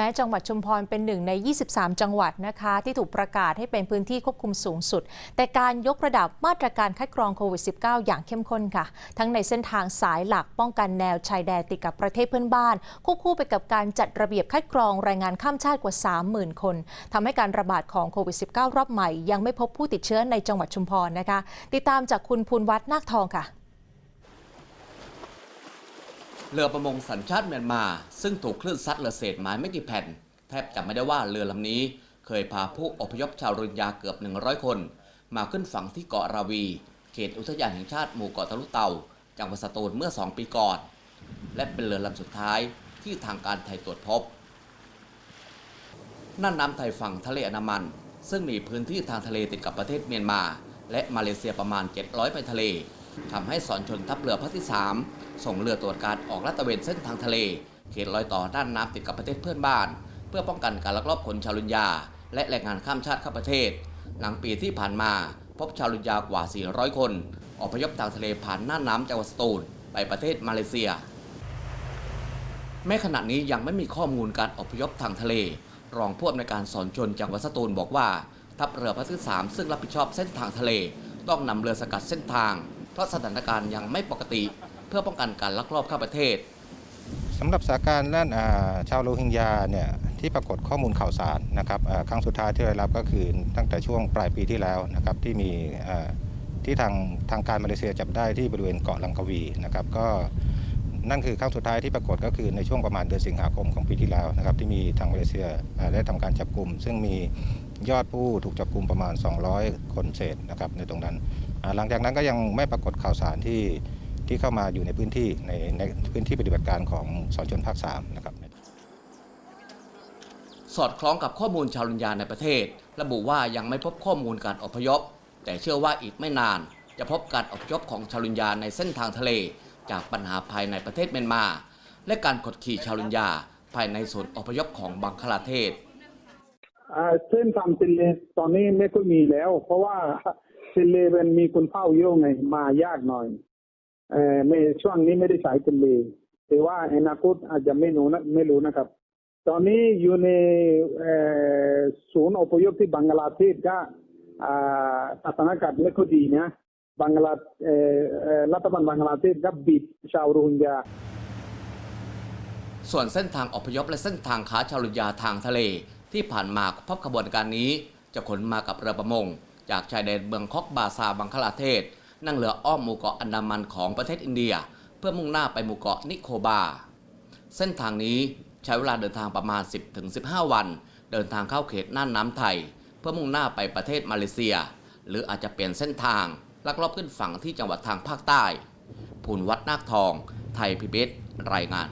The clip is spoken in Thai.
แม้จังหวัดชุมพรเป็นหนึ่งใน 23 จังหวัดนะคะ ที่ถูกประกาศให้เป็นพื้นที่ควบคุมสูงสุด แต่การยกระดับมาตรการคัดกรองโควิด -19 อย่างเข้มข้นค่ะ ทั้งในเส้นทางสายหลักป้องกันแนวชายแดนติดกับประเทศเพื่อนบ้าน ควบคู่ไปกับการจัดระเบียบคัดกรองแรงงานข้ามชาติกว่า 30,000 คนทำให้การระบาดของโควิด -19 รอบใหม่ ยังไม่พบผู้ติดเชื้อในจังหวัดชุมพรนะคะ ติดตามจากคุณภูลวัฒน์นาคทองค่ะ เรือประมงสัญชาติเมียนมา ซึ่งถูกคลื่นซัดเรือเศษไม้ไม่กี่แผ่น แทบจะไม่ได้ว่าเรือลำนี้ เคยพาผู้อพยพชาวโรฮิงญาเกือบ 100 คน มาขึ้นฝั่งที่เกาะราวี เขตอุทยานแห่งชาติหมู่เกาะทะลุเต่าจังหวัดสตูลเมื่อ 2 ปีก่อน และเป็นเรือลำสุดท้ายที่ทางการไทยตรวจพบน่านน้ำไทยฝั่งทะเลอันดามัน ซึ่งมีพื้นที่ทางทะเลติดกับประเทศเมียนมา และมาเลเซียประมาณ 700 ไปทะเล ทำให้สอนชนทัพเรือภาคที่ 3 ส่งเรือตรวจการออกลาดตระเวนเส้นทางทะเล เขตรอยต่อด้านน้ำติดกับประเทศเพื่อนบ้าน เพื่อป้องกันการลักลอบขนชาวลุนยา และแรงงานข้ามชาติเข้าประเทศ หลังปีที่ผ่านมาพบชาวลุนยากว่า 400 คน อพยพทางทะเลผ่านน่านน้ำจังหวัดสตูลไปประเทศมาเลเซีย แม้ขณะนี้ยังไม่มีข้อมูลการอพยพทางทะเล รองผู้อำนวยการสอนชนจังหวัดสตูลบอกว่าทัพเรือภาคที่สามซึ่งรับผิดชอบเส้นทางทะเล ต้องนำเรือสกัดเส้นทาง ราะสถานการณ์ยังไม่ปกติ เพื่อป้องกันการลักลอบเข้าประเทศสำหรับสถานการณ์ด้านอ่าชาวโรฮิงญาเนี่ยที่ปรากฏข้อมูลข่าวสารนะครับครั้งสุดท้ายที่ได้รับก็คือตั้งแต่ช่วงปลายปีที่แล้วนะครับที่มีที่ทางทางการมาเลเซียจับได้ที่บริเวณเกาะลังกวีนะครับก็นั่นคือครั้งสุดท้ายที่ปรากฏก็คือในช่วงประมาณเดือนสิงหาคมของปีที่แล้วนะครับที่มีทางมาเลเซียได้ทำการจับกลุ่ม ซึ่งมี ยอดผู้ถูกจับกลุ่มประมาณ 200 คนเศษนะครับในตรงนั้น หลังจากนั้นก็ยังไม่ปรากฏข่าวสารที่ที่เข้ามาอยู่ในพื้นที่ในในพื้นที่ปฏิบัติการของสอนชนภาค3นะครับสอดคล้องกับข้อมูลชาวลุนยาในประเทศ ระบุว่ายังไม่พบข้อมูลการอพยพ แต่เชื่อว่าอีกไม่นาน จะพบการอพยพของชาวลุนยาในเส้นทางทะเล จากปัญหาภายในประเทศเมียนมา และการกดขี่ชาวลุนยาภายในศูนย์อพยพของบังคลาเทศ เส้นทางเซนเลตอนนี้ไม่ค่อยมีแล้ว เพราะว่าเซนเลมันมีคนเฝ้าเยอะไงมายากหน่อยเออไม่ช่วงนี้ไม่ได้ใช้เซนเลแต่ว่าอนาคตอาจจะไม่รู้นะไม่รู้นะครับ ตอนนี้อยู่ในเอ่อศูนย์อพยพที่บังกลาเทศก็อ่าสถานการณ์ไม่ค่อยดีนะบังกลาเอ่อรัฐบาลบังกลาเทศก็บีบชาวโรฮิงญาส่วนเส้นทางอพยพและเส้นทางค้าชาวลุนยาทางทะเล ที่ผ่านมาพบขบวนการนี้ จะขนมากับเรือประมง จากชายแดนเมืองคอกบาซาบังคลาเทศ นั่งเรืออ้อมหมู่เกาะอันดามันของประเทศอินเดีย เพื่อมุ่งหน้าไปหมู่เกาะนิโคบา เส้นทางนี้ใช้เวลาเดินทางประมาณ 10-15 วัน เดินทางเข้าเขตน่านน้ำไทย เพื่อมุ่งหน้าไปประเทศมาเลเซีย หรืออาจจะเปลี่ยนเส้นทางลักลอบขึ้นฝั่งที่จังหวัดทางภาคใต้ภูนวัดนาคทอง ไทยพิเบศรายงาน